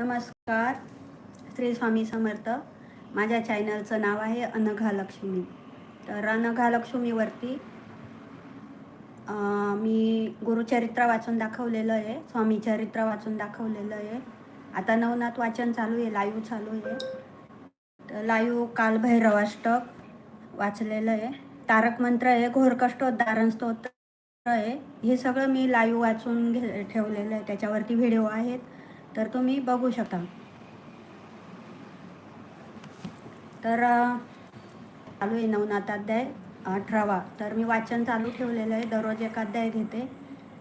नमस्कार. श्री स्वामी समर्थ. माझ्या चॅनलचं नाव आहे अनघालक्ष्मी. तर अनघालक्ष्मीवरती मी गुरुचरित्र वाचून दाखवलेलं आहे स्वामी चरित्र वाचून दाखवलेलं आहे. आता नवनाथ वाचन चालू आहे लाईव्ह चालू आहे. तर लाईव्ह कालभैरवाष्टक वाचलेलं आहे. तारक मंत्र आहे घोरकष्टोद्धारण स्तोत्र आहे. हे सगळं मी लाईव्ह वाचून घे ठेवलेलं आहे. त्याच्यावरती व्हिडिओ आहेत. तर तुम्ही बघू शकता. तर चालू आहे नवनाथाध्याय अठरावा. तर मी वाचन चालू ठेवलेलं आहे. दररोज एक अध्याय घेते.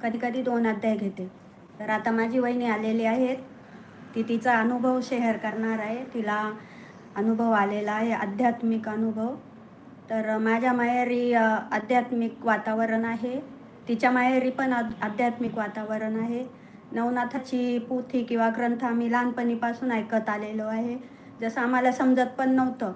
कधी कधी दोन अध्याय घेते. तर आता माझी वहिनी आलेली आहेत. ती तिचा अनुभव शेअर करणार आहे. तिला अनुभव आलेला आहे. आध्यात्मिक अनुभव. तर माझ्या माहेरी आध्यात्मिक वातावरण आहे. तिच्या माहेरी पण आध्यात्मिक वातावरण आहे. नवनाथाची पोथी किंवा ग्रंथ आम्ही लहानपणीपासून ऐकत आलेलो आहे. जसं आम्हाला समजत पण नव्हतं.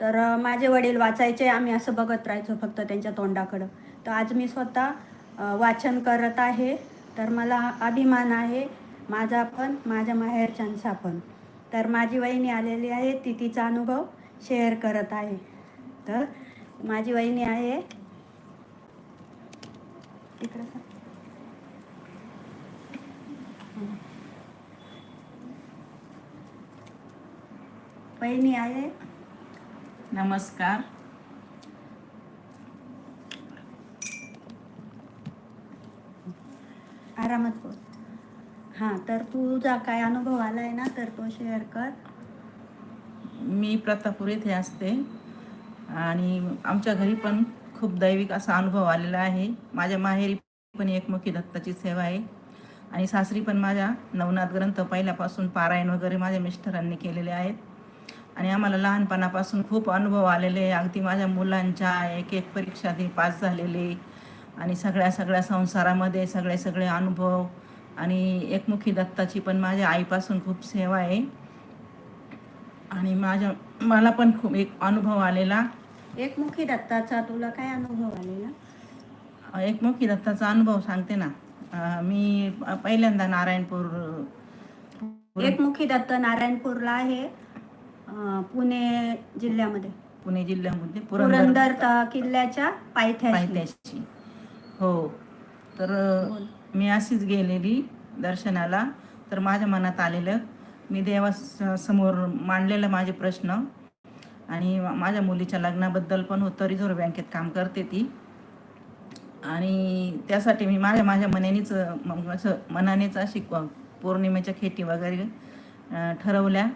तर माझे वडील वाचायचे आम्ही असं बघत राहायचो फक्त त्यांच्या तोंडाकडं. तर आज मी स्वतः वाचन करत आहे. तर मला अभिमान आहे. माझा पण माझ्या माहेरच्यांचा पण. तर माझी वहिनी आलेली आहे. ती तिचा अनुभव शेअर करत आहे. तर माझी वहिनी आहे. इकडं वहिनी आहे. नमस्कार. आरामात बोल. हां तर तुझा काय अनुभव आला आहे ना तर तो शेअर कर. मी प्रतापूर येथे असते आणि आमच्या घरी पण खूप दैविक असा अनुभव आलेला आहे. माझ्या माहेरी पण एकमुखी दत्ताची सेवा आहे. आणि सासरी पण माझ्या नवनाथ ग्रंथ पहिल्यापासून पारायण वगैरे माझ्या मिस्टरांनी केलेले आहेत. आणि आम्हाला लहानपणापासून खूप अनुभव आलेले अगदी माझ्या मुलांच्या एक एक परीक्षा ते पास झालेले. आणि सगळ्या सगळ्या संसारामध्ये सगळे सगळे अनुभव. आणि एकमुखी दत्ताची पण माझ्या आईपासून खूप सेवा आहे. आणि माझ्या मला पण खूप एक अनुभव आलेला. एकमुखी दत्ताचा तुला काय अनुभव आलेला? एकमुखी दत्ताचा अनुभव सांगते ना. मी पहिल्यांदा नारायणपूर एकमुखी दत्त नारायणपूरला आहे पुणे जिल्ह्यामध्ये. पुणे जिल्ह्यामध्ये पुरंदर किल्ल्याच्या पायथ्याशी. हो. तर. मी अशीच गेलेली दर्शनाला. तर माझ्या मनात आलेलं मी देवासमोर मांडलेलं माझे प्रश्न. आणि माझ्या मुलीच्या लग्नाबद्दल पण होतं रिझर्व्ह बँकेत काम करते ती. आणि त्यासाठी मी माझ्या माझ्या मनानेच मग असं मनानेच अशी पौर्णिमेच्या खेटी वगैरे ठरवल्या.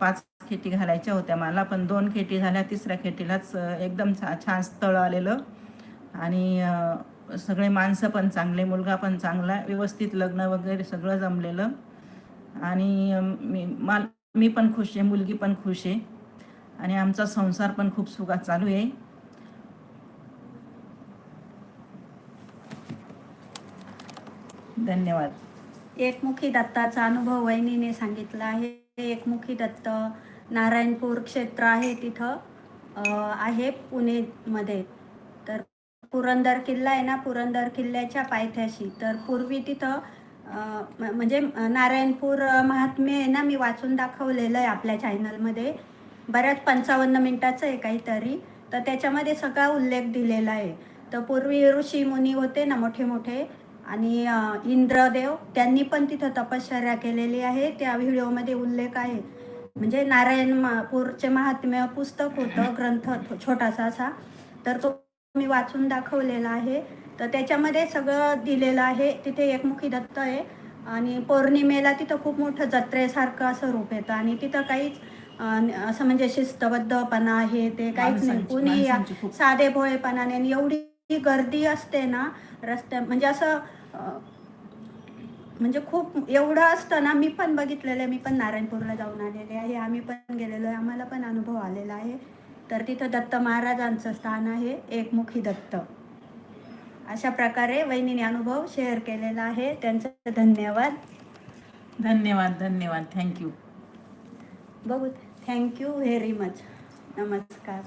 पाच खेटी घालायच्या होत्या मला पण दोन खेटी झाल्या. तिसऱ्या खेटीलाच एकदम छा छान स्थळ आलेलं. आणि सगळे माणसं पण चांगले मुलगा पण चांगला व्यवस्थित लग्न वगैरे सगळं जमलेलं. आणि मी माल मी पण खुश आहे मुलगी पण खुश आहे. आणि आमचा संसार पण खूप सुखात चालू आहे. धन्यवाद. एकमुखी दत्ताचा अनुभव वहिनीने सांगितला आहे. एकमुखी दत्त नारायणपूर क्षेत्र आहे तिथं आहे पुणेमध्ये. तर पुरंदर किल्ला आहे ना पुरंदर किल्ल्याच्या पायथ्याशी. तर पूर्वी तिथं म्हणजे नारायणपूर महात्म्य आहे ना मी वाचून दाखवलेलं आहे आपल्या चॅनलमध्ये. बऱ्याच पंचावन्न मिनिटाचं आहे काहीतरी. तर त्याच्यामध्ये सगळा उल्लेख दिलेला आहे. तर पूर्वी ऋषी मुनी होते ना मोठे मोठे आणि इंद्रदेव त्यांनी पण तिथं तपश्चर्या केलेली आहे. त्या व्हिडिओमध्ये उल्लेख आहे. म्हणजे नारायण मा- पूरचे महात्म्य पुस्तक होतं ग्रंथ छोटासा असा. तर तो मी वाचून दाखवलेला आहे. तर त्याच्यामध्ये सगळं दिलेलं आहे. तिथे एकमुखी दत्त आहे. आणि पौर्णिमेला तिथं खूप मोठं जत्रेसारखं असं रूप येतं. आणि तिथं काहीच असं म्हणजे शिस्तबद्धपणा आहे ते काहीच नाही. कुणी साधे भोळेपणाने आणि एवढी गर्दी असते ना रस्त्या म्हणजे असं म्हणजे खूप एवढं असतं ना मी पण बघितलेलं आहे मी पण नारायणपूरला जाऊन आलेले आहे आम्ही पण गेलेलो आहे आम्हाला पण अनुभव आलेला आहे. तर तिथं दत्त महाराजांचं स्थान आहे एकमुखी दत्त. अशा प्रकारे वहिनीने अनुभव शेअर केलेला आहे. त्यांचं धन्यवाद. धन्यवाद धन्यवाद. थँक्यू बघू थँक्यू व्हेरी मच नमस्कार.